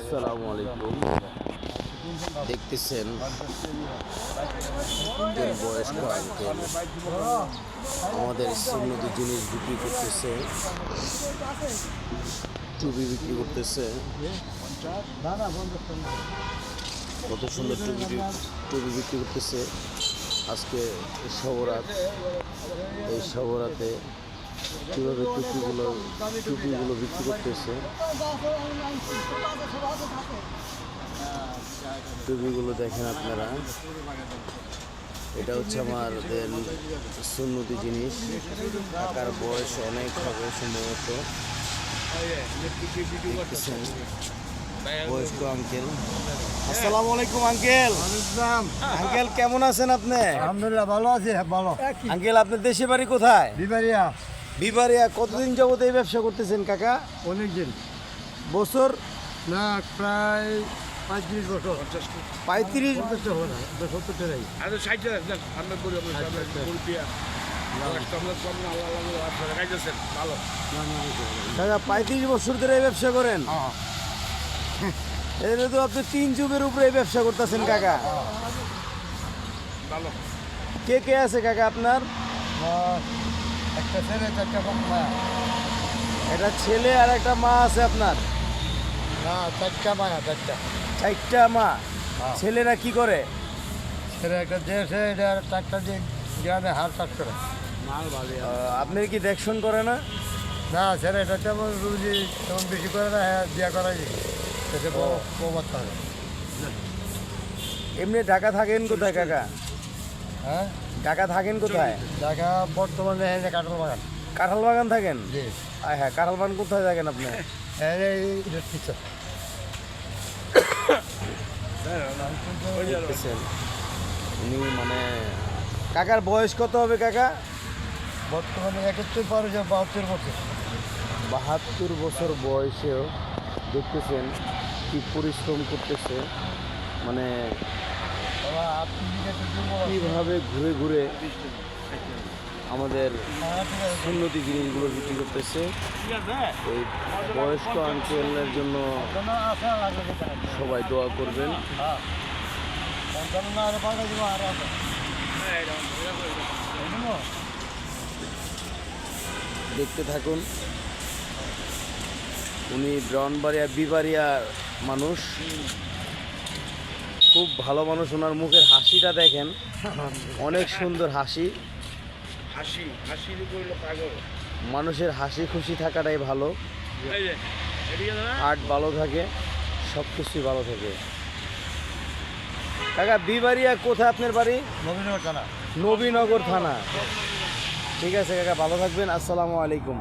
আসসালামু আলাইকুম। দেখতেছেন বয়স্ক আঙ্কেল আমাদের সুন্নতি জিনিস বিক্রি করতেছে। টুপি বিক্রি করতেছে। কত সুন্দর টুপি টুপি বিক্রি করতেছে। আজকে সবরাত এই সবরাতে কীভাবে টুপিগুলো টুপিগুলো বিক্রি করতেছে। টুপিগুলো দেখেন আপনারা। এটা হচ্ছে আমাদের সুন্নতি জিনিস। টাকার বয়স অনেক হবে সম্ভবত। বয়স্ক আঙ্কেল আসসালামু আলাইকুম আঙ্কেল আঙ্কেল কেমন আছেন আপনি? আলহামদুলিল্লাহ ভালো আছি হ্যাঁ ভালো। আঙ্কেল আপনার দেশে বাড়ি কোথায়? বিবারিয়া বিবারিয়া কতদিন যাবত এই ব্যবসা করতেছেন কাকা? অনেকদিন। বছর না প্রায় পঁয়ত্রিশ বছর। পঁয়ত্রিশ? পঞ্চাশটা হবে না সত্তরটা নেই। আচ্ছা ষাট আমরা করি ভালো। পঁয়ত্রিশ বছর ধরে এই ব্যবসা করেন? হ্যাঁ। এটা তো আপনি তিন যুগের উপরে এই ব্যবসা করতেছেন কাকা। ভালো। কে কে আছে কাকা আপনার? আর একটা ছেলে একটা ছেলে আর একটা মা আছে আপনার? না চারটা মায়া চারটা। চারটা মা? হ্যাঁ। ছেলেরা কি করে? ছেলে একটা দেশে এটা চারটা গ্রামে চাষ করে। আপনার কি দেখশন করে না? না ছেলে এটা তেমন রুজি তেমন বেশি করে না হ্যাঁ করাই প্রবাদ থাকে এমনি ঢাকা থাকেন কোথায় কাকা? হ্যাঁ? ঢাকা থাকেন কোথায়? ঢাকা বর্তমানে কাঁঠাল বাগান। কাঁঠাল বাগান থাকেন? জি। আয় হ্যাঁ কাঁঠাল বাগান কোথায় থাকেন আপনি? এই এই এটা ঠিক আছে। দেখতেছেন উনি মানে কাকার বয়স কত হবে কাকা? বর্তমানে একাত্তর পরে যে বাহাত্তর বছর। বাহাত্তর বছর বয়সেও দেখতেছেন কি পরিশ্রম করতেছে। মানে কীভাবে ঘুরে ঘুরে আমাদের উন্নতি জিনিসগুলো বিক্রি করতেছে এই বয়স্ক আঙ্কেলের জন্য? সবাই দোয়া করবেন? দেখতে থাকুন উনি ব্রাউনবাড়িয়া বিবাড়িয়ার মানুষ খুব ভালো মানুষ, ওনার মুখের হাসিটা দেখেন অনেক সুন্দর হাসি হাসি হাসির করল পাগল। মানুষের হাসি খুশি থাকাটাই ভালো। এই যে এদিকে দাঁড়া। হার্ট ভালো থাকে সব কিছুই ভালো থাকে। কাকা বিবাড়িয়া কোথায় আপনার বাড়ি? নবীনগর থানা। নবীনগর থানা। ঠিক আছে কাকা ভালো থাকবেন। আসসালামু আলাইকুম।